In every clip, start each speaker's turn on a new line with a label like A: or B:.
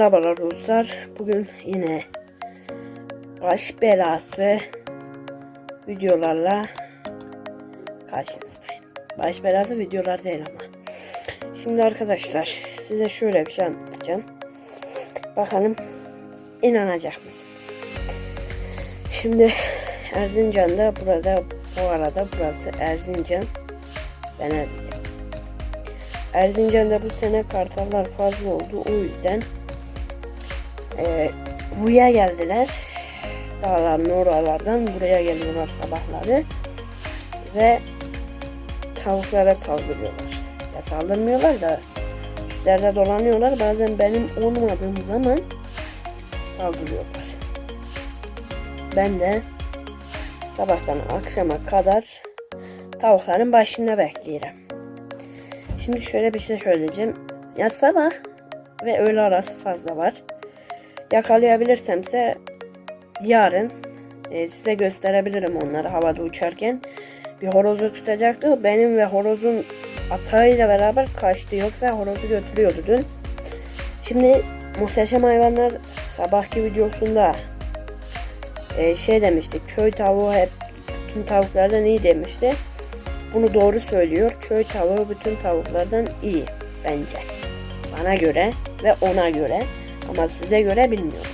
A: Merhabalar dostlar. Bugün yine baş belası videolarla karşınızdayım. Baş belası videolar değil ama. Şimdi arkadaşlar size şöyle bir şey anlatacağım. Bakalım inanacak mısınız? Şimdi Erzincan'da burada bu arada burası Erzincan. Ben Erzincan. Erzincan'da bu sene kartallar fazla oldu. O yüzden e, buraya geldiler. Dağların oralardan buraya geliyorlar sabahları. Ve tavuklara saldırıyorlar. Ya saldırmıyorlar da üstlerde dolanıyorlar. Bazen benim olmadığım zaman saldırıyorlar. Ben de sabahtan akşama kadar tavukların başında bekliyorum. Şimdi şöyle bir şey söyleyeceğim. Ya sabah ve öğle arası fazla var. Yakalayabilirsemse yarın e, size gösterebilirim onları havada uçarken. Bir horozu tutacaktı. Benim ve horozun atağıyla beraber kaçtı. Yoksa horozu götürüyordu dün. Şimdi muhteşem hayvanlar sabahki videosunda e, şey demişti. Köy tavuğu hep tüm tavuklardan iyi demişti. Bunu doğru söylüyor. Köy tavuğu bütün tavuklardan iyi bence. Bana göre ve ona göre ama size göre bilmiyorum.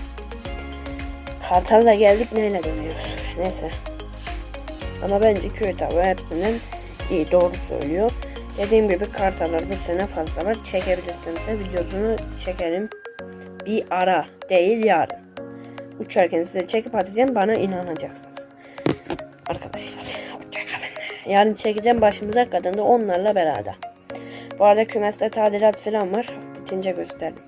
A: Kartal'la geldik neyle dönüyoruz? Neyse. Ama bence köy tavuğu hepsinden iyi doğru söylüyor. Dediğim gibi kartallar bu sene fazla var. Çekebilirseniz videosunu çekerim. Bir ara değil yarın. Uçarken size çekip atacağım bana inanacaksınız. Arkadaşlar hoşçakalın. Yarın çekeceğim başımıza kadın da onlarla beraber. Bu arada kümeste tadilat falan var. Bitince gösteririm.